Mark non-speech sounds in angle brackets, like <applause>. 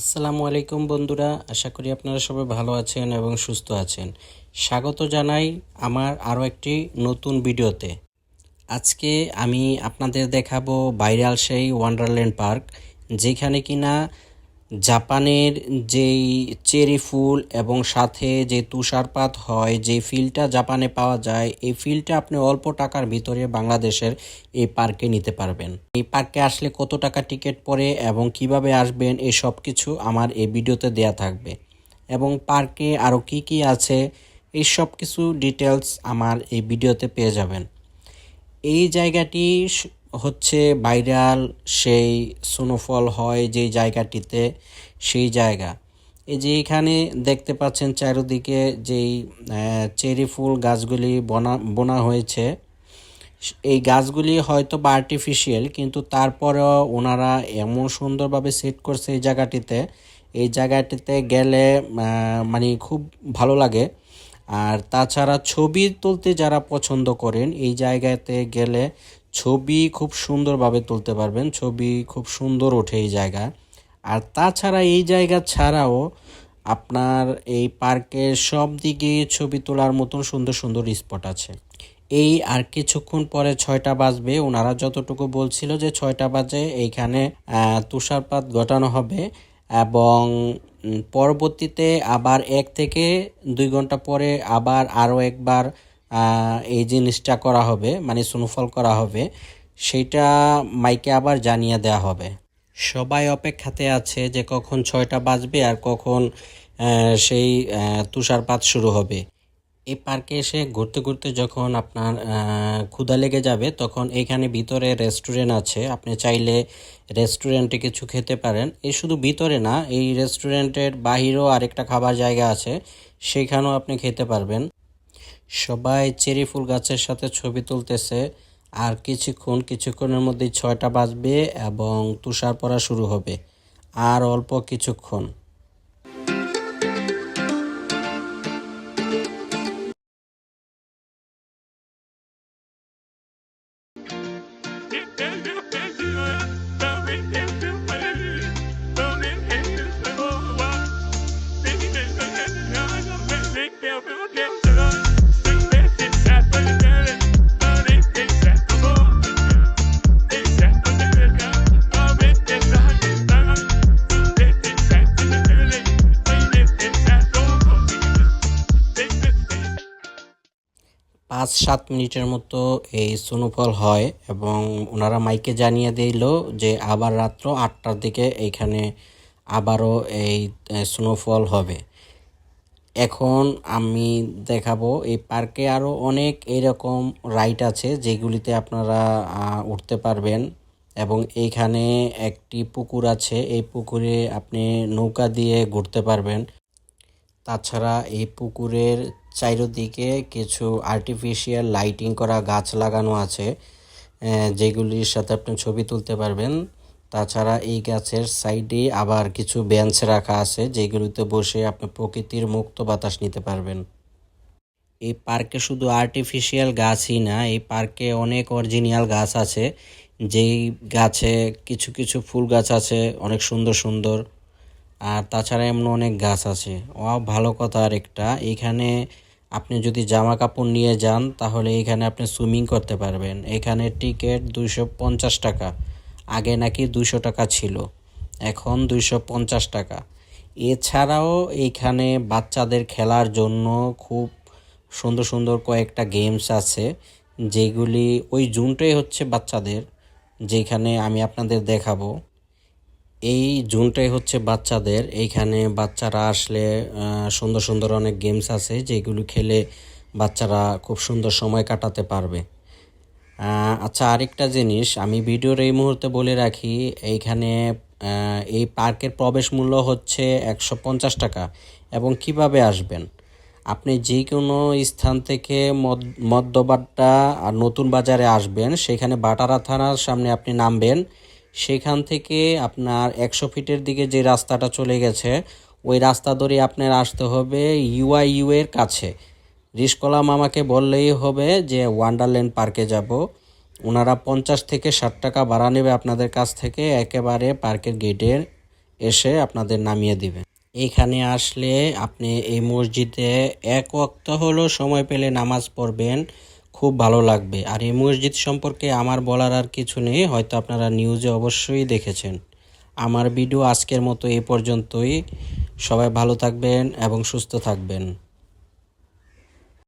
আসসালামু আলাইকুম বন্ধুরা, আশা করি আপনারা সবাই ভালো আছেন এবং সুস্থ আছেন। স্বাগত জানাই আমার আরও একটি নতুন ভিডিওতে। আজকে আমি আপনাদের দেখাবো বাইরাল সেই ওয়ান্ডারল্যান্ড পার্ক যেখানে কিনা জাপানের যেই চেরি ফুল এবং সাথে যে তুষারপাত হয়, যে ফিলটা জাপানে পাওয়া যায়, এই ফিলটা আপনি অল্প টাকার ভিতরে বাংলাদেশের এই পার্কে নিতে পারবেন। এই পার্কে আসলে কত টাকা টিকিট পড়ে এবং কীভাবে আসবেন, এই সব কিছু আমার এই ভিডিওতে দেয়া থাকবে। এবং পার্কে আরও কি কি আছে, এই সব কিছু ডিটেলস আমার এই ভিডিওতে পেয়ে যাবেন। এই জায়গাটি হচ্ছে ভাইরাল সেই স্নোফল হয় যে জায়গাটিতে, সেই জায়গা। এই যে এখানে দেখতে পাচ্ছেন চারিদিকে যেই চেরি ফুল গাছগুলি বনা, বোনা হয়েছে। এই গাছগুলি হয়তো বা আর্টিফিশিয়াল কিন্তু তারপরেও ওনারা এমন সুন্দরভাবে সেট করছে এই জায়গাটিতে। এই জায়গাটিতে গেলে মানে খুব ভালো লাগে। আর তাছাড়া ছবি তুলতে যারা পছন্দ করেন, এই জায়গাতে গেলে ছবি খুব সুন্দরভাবে তুলতে পারবেন, ছবি খুব সুন্দর ওঠে এই জায়গা। আর তাছাড়া এই জায়গা ছাড়াও আপনার এই পার্কের সব দিকে ছবি তোলার মতন সুন্দর সুন্দর স্পট আছে। এই আর কিছুক্ষণ পরে ছয়টা বাজবে, ওনারা যতটুকু বলছিল যে ছয়টা বাজে, এইখানে তুষারপাত ঘটানো হবে এবং পরবর্তীতে আবার এক থেকে দুই ঘণ্টা পরে আবার আরও একবার এই জিনিসটা করা হবে মানে স্নোফল করা হবে, সেইটা মাইকে আবার জানিয়ে দেওয়া হবে। সবাই অপেক্ষাতে আছে যে কখন ছয়টা বাজবে আর কখন সেই তুষারপাত শুরু হবে। এই পার্কে এসে ঘুরতে ঘুরতে যখন আপনার ক্ষুধা লেগে যাবে, তখন এখানে ভিতরে রেস্টুরেন্ট আছে। আপনি চাইলে রেস্টুরেন্টে কিছু খেতে পারেন। এই শুধু ভিতরে না, এই রেস্টুরেন্টের বাহিরেও আরেকটা খাবার জায়গা আছে, সেখানেও আপনি খেতে পারবেন। সবাই চেরি ফুল গাছের সাথে ছবি তুলতেছে, আর কিছুক্ষণ, কিছুক্ষণের মধ্যেই ছয়টা বাজবে এবং তুষার পড়া শুরু হবে, আর অল্প কিছুক্ষণ। <laughs> পাঁচ সাত মিনিটের মতো এই স্নোফল হয় এবং ওনারা মাইকে জানিয়ে দিল যে আবার রাত্র আটটার দিকে এইখানে আবারও এই স্নোফল হবে। এখন আমি দেখাবো, এই পার্কে আরও অনেক এরকম রাইড আছে যেগুলিতে আপনারা উঠতে পারবেন এবং এইখানে একটি পুকুর আছে, এই পুকুরে আপনি নৌকা দিয়ে ঘুরতে পারবেন। তাছাড়া এই পুকুরের চারিদিকে কিছু আর্টিফিশিয়াল লাইটিং করা গাছ লাগানো আছে যেগুলির সাথে আপনি ছবি তুলতে পারবেন। তাছাড়া এই গাছের সাইডে আবার কিছু বেঞ্চ রাখা আছে, যেগুলিতে বসে আপনি প্রকৃতির মুক্ত বাতাস নিতে পারবেন। এই পার্কে শুধু আর্টিফিশিয়াল গাছই না, এই পার্কে অনেক অরিজিনাল গাছ আছে। যেই গাছে কিছু কিছু ফুল গাছ আছে, অনেক সুন্দর সুন্দর। আর তাছাড়া এমন অনেক গাছ আছে। ও ভালো কথা আর একটা এখানে আপনি যদি জামা কাপড় নিয়ে যান, তাহলে এখানে আপনি সুইমিং করতে পারবেন। এখানে টিকিট দুইশো পঞ্চাশ টাকা। আগে নাকি দুশো টাকা ছিল। এখন দুইশো পঞ্চাশ টাকা। এছাড়াও এইখানে বাচ্চাদের খেলার জন্য খুব সুন্দর সুন্দর কয়েকটা গেমস আছে, যেগুলি ওই জুনটাই হচ্ছে বাচ্চাদের, যেখানে আমি আপনাদের দেখাবো। এই জুনটাই হচ্ছে বাচ্চাদের। এইখানে বাচ্চারা আসলে সুন্দর সুন্দর অনেক গেমস আছে যেগুলো খেলে বাচ্চারা খুব সুন্দর সময় কাটাতে পারবে। আচ্ছা আরেকটা জিনিস আমি ভিডিওর এই মুহূর্তে বলে রাখি, এইখানে এই পার্কের প্রবেশ মূল্য হচ্ছে একশো পঞ্চাশ টাকা এবং কীভাবে আসবেন? আপনি যে কোনো স্থান থেকে মদ মদ্যবাড্ডা আর নতুন বাজারে আসবেন, সেখানে বাটারা থানার সামনে আপনি নামবেন সেখান থেকে আপনার একশো ফিটের দিকে যে রাস্তাটা চলে গেছে, ওই রাস্তা ধরে আপনার আসতে হবে ইউআইইউ এর কাছে। রিসকলা মামাকে বললেই হবে যে ওয়ান্ডারল্যান্ড পার্কে যাব। ওনারা পঞ্চাশ থেকে ষাট টাকা ভাড়া নেবে আপনাদের কাছ থেকে, একেবারে পার্কের গেটের এসে আপনাদের নামিয়ে দিবে। এইখানে আসলে আপনি এই মসজিদে এক ওয়াক্ত হলো সময় পেলে নামাজ পড়বেন। খুব ভালো লাগবে। আর এই মসজিদ সম্পর্কে আমার বলার আর কিছু নেই, হয়তো আপনারা নিউজে অবশ্যই দেখেছেন। আমার ভিডিও আজকের মতো এ পর্যন্তই। সবাই ভালো থাকবেন এবং সুস্থ থাকবেন।